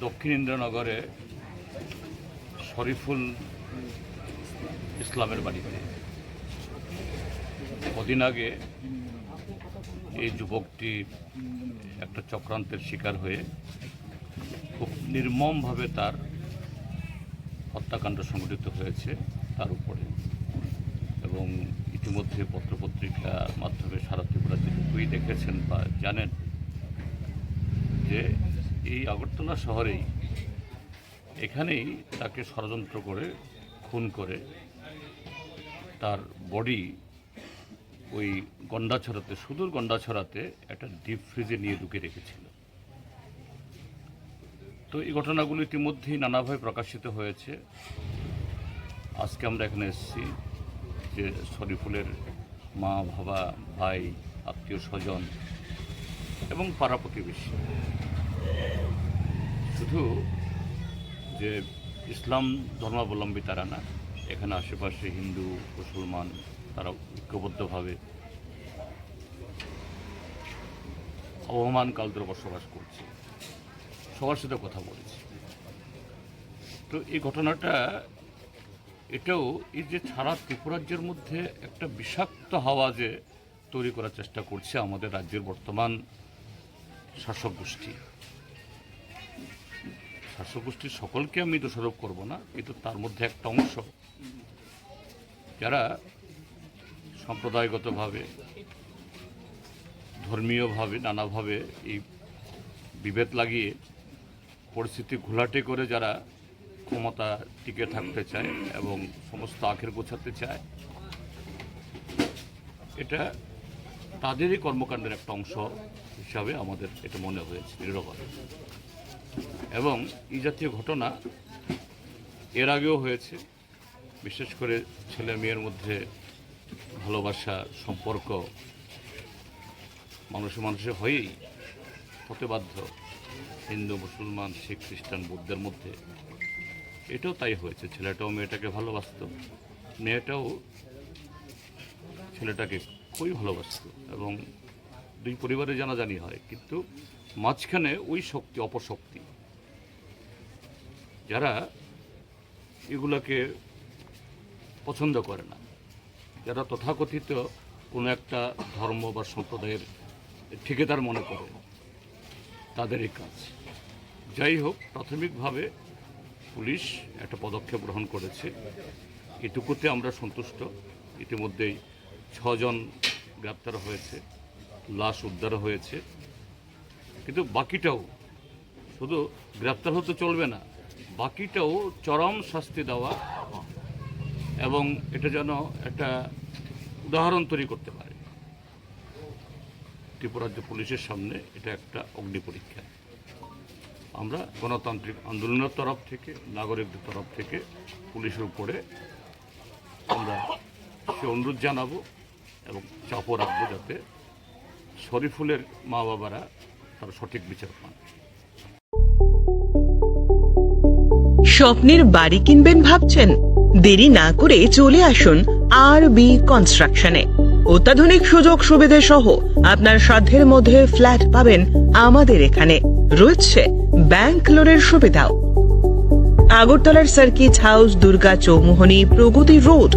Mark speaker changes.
Speaker 1: দক্ষিণ ইন্দ্রনগরে শরীফুল ইসলামের বাড়িতে কদিন আগে এই যুবকটি একটা চক্রান্তের শিকার হয়ে খুব নির্মমভাবে তার হত্যাকাণ্ড সংঘটিত হয়েছে তার উপরে। এবং ইতিমধ্যে পত্রপত্রিকার মাধ্যমে সারা ত্রিপুরা যেটুকুই দেখেছেন বা জানেন যে এই আগরতলা শহরেই এখানেই তাকে ষড়যন্ত্র করে, খুন করে। তার বডি ওই গন্ডাছড়াতে, সুদূর গন্ডাছড়াতে একটা ডিপ ফ্রিজে নিয়ে ঢুকে রেখেছিল। তো এই ঘটনাগুলো ইতিমধ্যেই নানাভাবে প্রকাশিত হয়েছে। আজকে আমরা এখানে এসেছি যে শরীফুলের মা, বাবা, ভাই আত্মীয় স্বজন এবং পাড়া প্রতিবেশী শুধু যে ইসলাম ধর্মাবলম্বী তারা না, এখানে আশেপাশে হিন্দু, মুসলমান, তারা ঐক্যবদ্ধভাবে অবমান কাল ধরে বসবাস করছে। সবার সাথে কথা বলেছি। তো এই ঘটনাটা, এটাও এই যে সারা ত্রিপুরাজ্যের মধ্যে একটা বিষাক্ত হাওয়া যে তৈরি করার চেষ্টা করছে আমাদের রাজ্যের বর্তমান শাসক গোষ্ঠী। শাসক গোষ্ঠীর সকলকে আমি দোষারোপ করব না, কিন্তু তার মধ্যে একটা অংশ। যারা সম্প্রদায়গতভাবে, ধর্মীয়ভাবে, নানাভাবে এই বিভেদ লাগিয়ে পরিস্থিতি ঘোলাটে করে যারা ক্ষমতা টিকে থাকতে চায় এবং সমস্ত আখের গোছাতে চায়, এটা তাদেরই কর্মকাণ্ডের একটা অংশ হিসাবে আমাদের এটা মনে হয়েছে দৃঢ়ভাবে এবং এই জাতীয় ঘটনা এর আগেও হয়েছে। বিশেষ করে ছেলে মেয়ের মধ্যে ভালোবাসা, সম্পর্ক মানুষে মানুষে হয়েই হতে বাধ্য হিন্দু, মুসলমান, শিখ, খ্রিস্টান, বৌদ্ধের মধ্যে। এটাও তাই হয়েছে। ছেলেটাও মেয়েটাকে ভালোবাসত। মেয়েটাও ছেলেটাকে খুবই ভালোবাসত এবং দুই পরিবারে জানাজানি হয়, কিন্তু মাঝখানে ওই শক্তি অপশক্তি যারা এগুলাকে পছন্দ করে না, যারা তথাকথিত কোনো একটা ধর্ম বা সম্প্রদায়ের ঠিকাদার মনে করে তাদেরই কাজ। যাই হোক, প্রাথমিকভাবে পুলিশ একটা পদক্ষেপ গ্রহণ করেছে। এটুকুতে আমরা সন্তুষ্ট। ইতিমধ্যেই ছজন গ্রেপ্তার হয়েছে, লাশ উদ্ধার হয়েছে। কিন্তু বাকিটাও শুধু গ্রেপ্তার হতে চলবে না, বাকিটাও চরম শাস্তি দেওয়া এবং এটা যেন একটা উদাহরণ তৈরি করতে পারে। ত্রিপুরাজ্য পুলিশের সামনে এটা একটা অগ্নি পরীক্ষা। আমরা গণতান্ত্রিক আন্দোলনের তরফ থেকে, নাগরিকদের তরফ থেকে পুলিশের উপরে আমরা সে অনুরোধ জানাব এবং চাপও রাখব যাতে শরীফুলের মা বাবারা তারা সঠিক বিচার পান।
Speaker 2: স্বপ্নের বাড়ি কিনবেন ভাবছেন? দেরি না করে চলে আসুন আর বি কনস্ট্রাকশনে অত্যাধুনিক সুযোগ সুবিধে সহ আপনার সাধ্যের মধ্যে ফ্ল্যাট পাবেন আমাদের এখানে। রয়েছে ব্যাংক লোনের সুবিধাও। আগরতলার circuit house, Durga Chowmuhani, Pragati road